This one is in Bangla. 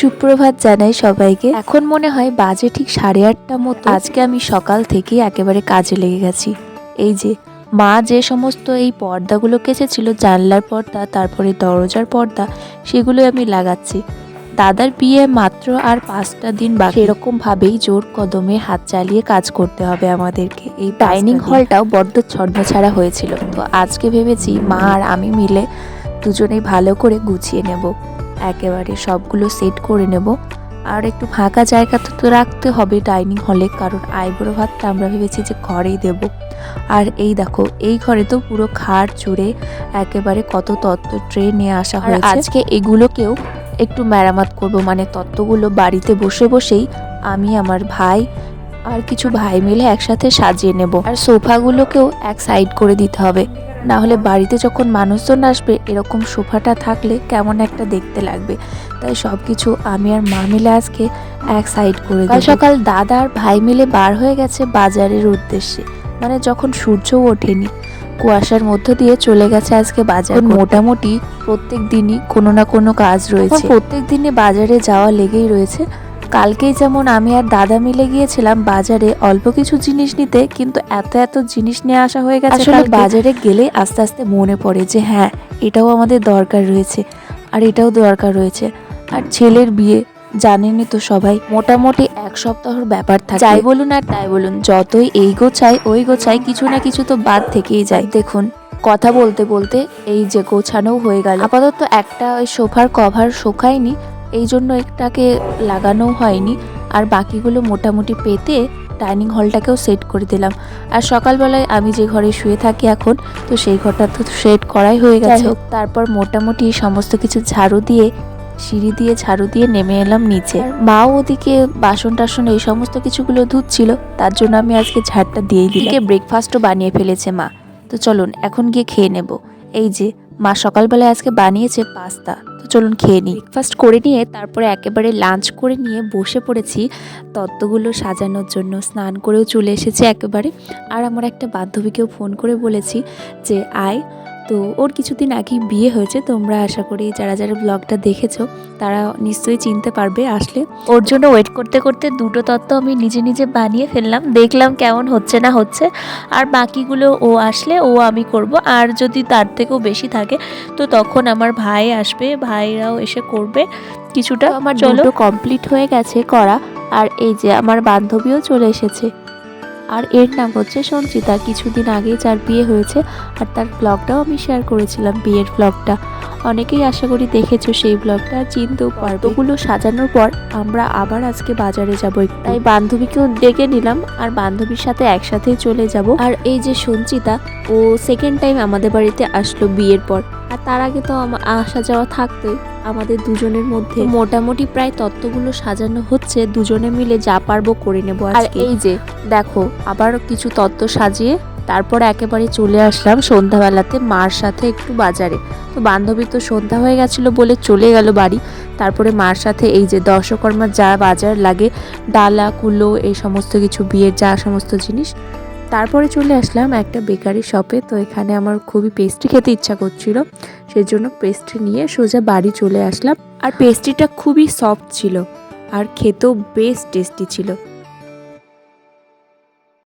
সুপ্রভাত জানাই সবাইকে। এখন মনে হয় বাজে ঠিক সাড়ে আটটা মতো। আজকে আমি সকাল থেকে একেবারে কাজে লেগে গেছি। এই যে, মা যে সমস্ত এই পর্দাগুলো কেচেছিল, জানলার পর্দা, তারপরে দরজার পর্দা সেগুলো আমি লাগাচ্ছি। দাদার বিয়ে মাত্র আর পাঁচটা দিন বা এরকম ভাবেই জোর কদমে হাত চালিয়ে কাজ করতে হবে আমাদেরকে। এই ডাইনিং হলটাও বড্ড ছন্ন ছাড়া হয়েছিল। তো আজকে ভেবেছি মা আর আমি মিলে দুজনেই ভালো করে গুছিয়ে নেব। একেবারে সবগুলো সেট করে নেব। আর একটু ফাঁকা জায়গা তো রাখতে হবে ডাইনিং হলে কারণ আইবুড়ো ভাতটা আমরা ভেবেছি যে ঘরেই দেব। আর এই দেখো এই ঘরে তো পুরো খাট জুড়ে একেবারে কত তত্ত্ব ট্রে নিয়ে আসা হয়েছে। আজকে এগুলোকেও একটু মেরামত করব মানে তত্ত্বগুলো বাড়িতে বসে বসেই আমি আমার ভাই আর কিছু ভাই মিলে একসাথে সাজিয়ে নেব। আর সোফাগুলোকেও এক সাইড করে দিতে হবে। না হলে বাড়িতে যখন মানুষজন আসবে এরকম সোফাটা থাকলে কেমন একটা দেখতে লাগবে। তাই সব কিছু আমি আর মা মিলে আজকে এক সাইড করে কাল সকাল দাদা আর ভাই মিলে বার হয়ে গেছে বাজারের উদ্দেশ্যে। মানে যখন সূর্য ওঠেনি কুয়াশার মধ্য দিয়ে চলে গেছে আজকে বাজার মোটামুটি প্রত্যেক দিনই কোনো না কোনো কাজ রয়েছে। প্রত্যেক দিনে বাজারে যাওয়া লেগেই রয়েছে। কালকেই যেমন আমি আর দাদা মিলে গিয়েছিলাম বাজারে অল্প কিছু জিনিস নিতে কিন্তু এত এত জিনিস নিয়ে আসা হয়ে গেছে আসলে বাজারে গেলে আস্তে আস্তে মনে পড়ে যে হ্যাঁ এটাও আমাদের দরকার রয়েছে আর এটাও দরকার রয়েছে। আর ছেলের বিয়ে জানেনই তো সবাই মোটামুটি এক সপ্তাহর ব্যাপার থাকে। যাই বলুন আর তাই বলুন যতই এই গোছাই ওই গোছাই কিছু না কিছু তো বাদ থেকেই যায়। দেখুন কথা বলতে বলতে এই যে গোছানো হয়ে গেল। আপাতত একটা ওই সোফার কভার শোকায়নি এই জন্য এটাকে লাগানো হয়নি। আর বাকিগুলো মোটামুটি পেতে ডাইনিং হলটাকেও সেট করে দিলাম। আর সকালবেলায় আমি যে ঘরে শুয়ে থাকি এখন তো সেই ঘরটা তো সেট করাই হয়ে গেছে। তারপর মোটামুটি সমস্ত কিছু ঝাড়ু দিয়ে সিঁড়ি দিয়ে ঝাড়ু দিয়ে নেমে এলাম নিচে। মাও ওদিকে বাসন টাসন এই সমস্ত কিছুগুলো ধুচ্ছিল তার জন্য আমি আজকে ঝাড়টা দিয়েই দিলাম। ব্রেকফাস্টও বানিয়ে ফেলেছে মা। তো চলুন এখন গিয়ে খেয়ে নেব। এই যে মা সকালবেলায় আজকে বানিয়েছে পাস্তা। তো চলুন খেয়ে নিই। ব্রেকফাস্ট করে নিয়ে তারপরে একেবারে লাঞ্চ করে নিয়ে বসে পড়েছি। তত্ত্বগুলো সাজানোর জন্য স্নান করেও চলে এসেছি একেবারে। আর আমার একটা বান্ধবীকেও ফোন করে বলেছি যে, আয় তো ওর কিছুদিন আগেই বিয়ে হয়েছে তোমরা আশা করি যারা যারা ব্লগটা দেখেছ তারা নিশ্চয়ই চিনতে পারবে আসলে। ওর জন্য ওয়েট করতে করতে দুটো তত্ত্ব আমি নিজে নিজে বানিয়ে ফেললাম দেখলাম কেমন হচ্ছে না হচ্ছে আর বাকিগুলো ও আসলে ও আমি করব আর যদি তার থেকেও বেশি থাকে তো তখন আমার ভাই আসবে ভাইরাও এসে করবে কিছুটা। আমার চলো। কমপ্লিট হয়ে গেছে করা আর এই যে আমার বান্ধবীও চলে এসেছে। আর এর নাম হচ্ছে সঞ্চিতা। কিছুদিন আগে যার বিয়ে হয়েছে আর তার ব্লগটাও আমি শেয়ার করেছিলাম বিয়ের ব্লগটা অনেকেই আশা করি দেখেছ সেই ব্লগটা চিনতেও পারবে ওগুলো সাজানোর পর আমরা আবার আজকে বাজারে যাব তাই বান্ধবীকেও ডেকে নিলাম আর বান্ধবীর সাথে একসাথেই চলে যাব। আর এই যে সঞ্চিতা, ও সেকেন্ড টাইম আমাদের বাড়িতে আসলো বিয়ের পর। আর তার আগে তো আমা- আসা যাওয়া থাকতোই। আমাদের দুজনের মধ্যে। মোটামুটি প্রায় তত্ত্বগুলো সাজানো হচ্ছে দুজনে মিলে যা পারব করে নেব আর এই যে দেখো আবার কিছু তত্ত্ব সাজিয়ে তারপর একেবারে চলে আসলাম সন্ধ্যাবেলাতে মার সাথে একটু বাজারে। তো বান্ধবী তো সন্ধ্যা হয়ে গেছিল বলে চলে গেল বাড়ি। তারপরে মার সাথে এই যে দর্শকর্মার যা বাজার লাগে ডালা কুলো এই সমস্ত কিছু বিয়ের যা সমস্ত জিনিস তারপরে চলে আসলাম একটা বেকারি শপে তো এখানে আমার খুবই পেস্ট্রি খেতে ইচ্ছা করছিল। সেই জন্য পেস্ট্রি নিয়ে সোজা বাড়ি চলে আসলাম। আর পেস্ট্রিটা খুবই সফট ছিল। আর খেতেও বেশ টেস্টি ছিল।